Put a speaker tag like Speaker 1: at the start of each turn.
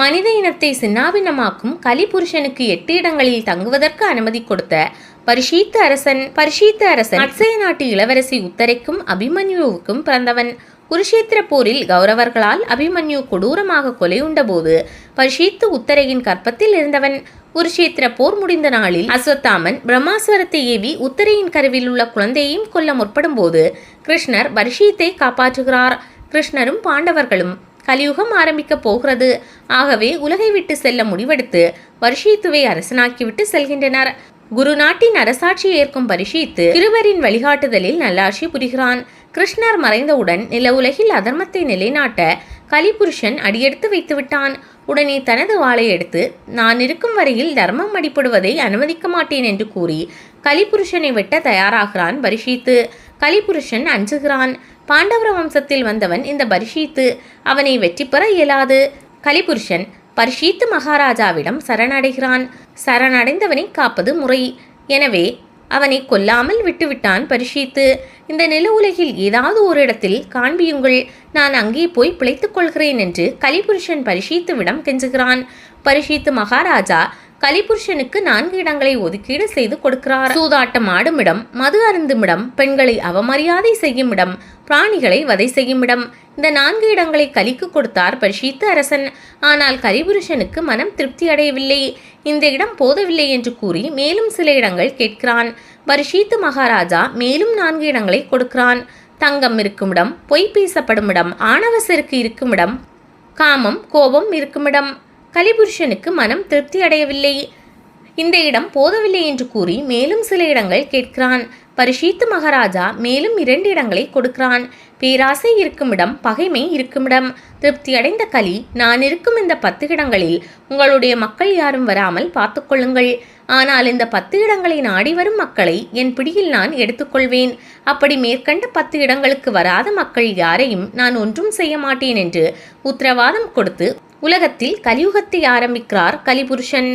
Speaker 1: மனித இனத்தை சின்னாபின்னமாக்கும் கலிபுருஷனுக்கு எட்டு இடங்களில் தங்குவதற்கு அனுமதி கொடுத்த பரிஷீத்த அரசன் பரிஷீத்த அரசன் அட்சய நாட்டு இளவரசி உத்தரைக்கும் அபிமன்யுவுக்கும் பிறந்தவன். குருஷேத்திர போரில் கௌரவர்களால் அபிமன்யு கொடூரமாக கொலையுண்டபோது பரிஷீத்து உத்தரையின் கற்பத்தில் இருந்தவன். குருஷேத்திர போர் முடிந்த நாளில் அஸ்வத்தாமன் பிரம்மாஸ்வரத்தை ஏவி உத்தரையின் கருவில் உள்ள குழந்தையையும் கொல்ல முற்படும் போது கிருஷ்ணர் பரிஷீத்தை காப்பாற்றுகிறார். கிருஷ்ணரும் பாண்டவர்களும் கலியுகம் ஆரம்பிக்கப் போகிறது. ஆகவே உலகை விட்டு செல்ல முடிவெடுத்து பரிஷீத்துவை அரசனாக்கிவிட்டு செல்கின்றனர். குரு நாட்டின் அரசாட்சி ஏற்கும் பரிஷித்து இருவரின் வழிகாட்டுதலில் நல்லாட்சி புரிகிறான். கிருஷ்ணர் மறைந்தவுடன் நில உலகில் அதர்மத்தை நிலைநாட்ட கலிபுருஷன் அடியெடுத்து வைத்துவிட்டான். உடனே தனது வாளை எடுத்து நான் இருக்கும் வரையில் தர்மம் அடிப்படுவதை அனுமதிக்க மாட்டேன் என்று கூறி கலிபுருஷனை வெட்ட தயாராகிறான் பரிஷீத்து. கலிபுருஷன் அஞ்சுகிறான். பாண்டவர வம்சத்தில் வந்தவன் இந்த பரிஷீத்து. அவனை வெற்றி பெற இயலாது. கலிபுருஷன் பரிஷீத்து மகாராஜாவிடம் சரணடைகிறான். சரணடைந்தவனை காப்பது முறை. எனவே அவனை கொல்லாமல் விட்டுவிட்டான் பரிஷீத்து. இந்த நில உலகில் ஏதாவது ஒரு இடத்தில் காண்பியுங்கள். நான் அங்கே போய் பிழைத்துக் கொள்கிறேன் என்று கலிபுருஷன் பரிஷீத்துவிடம் கெஞ்சுகிறான். பரிஷீத்து மகாராஜா கலிபுருஷனுக்கு நான்கு இடங்களை ஒதுக்கீடு செய்து கொடுக்கிறார். சூதாட்டம் ஆடும் இடம் மது அருந்துமிடம் பெண்களை அவமரியாதை செய்யும் இடம் பிராணிகளை வதை செய்யும் இடம் இந்த நான்கு இடங்களை கலிக்கு கொடுத்தார் பரிஷீத்து அரசன். ஆனால் கலிபுருஷனுக்கு மனம் திருப்தி அடையவில்லை. இந்த இடம் போதவில்லை என்று கூறி மேலும் சில இடங்கள் கேட்கிறான். பரிஷீத்து மகாராஜா மேலும் நான்கு இடங்களை கொடுக்கிறான். தங்கம் இருக்குமிடம் பொய் பேசப்படும் இடம் ஆணவசருக்கு இருக்குமிடம் காமம் கோபம் இருக்குமிடம். கலிபுருஷனுக்கு மனம் திருப்தி அடையவில்லை. இந்த இடம் போதவில்லை என்று கூறி மேலும் சில இடங்கள் கேட்கிறான். பரிஷீத்து மகாராஜா மேலும் இரண்டு இடங்களை கொடுக்கிறான். பேராசை இருக்குமிடம் பகைமை இருக்குமிடம் திருப்தி அடைந்த கலி நான் இருக்கும் இந்த பத்து இடங்களில் உங்களுடைய மக்கள் யாரும் வராமல் பார்த்துக்கொள்ளுங்கள் ஆனால் இந்த பத்து இடங்களை நாடி வரும் மக்களை என் பிடியில் நான் எடுத்துக்கொள்வேன் அப்படி மேற்கண்ட பத்து இடங்களுக்கு வராத மக்கள் யாரையும் நான் ஒன்றும் செய்ய மாட்டேன் என்று உத்தரவாதம் கொடுத்து உலகத்தில் கலியுகத்தை ஆரம்பிக்கிறார் கலிபுருஷன்.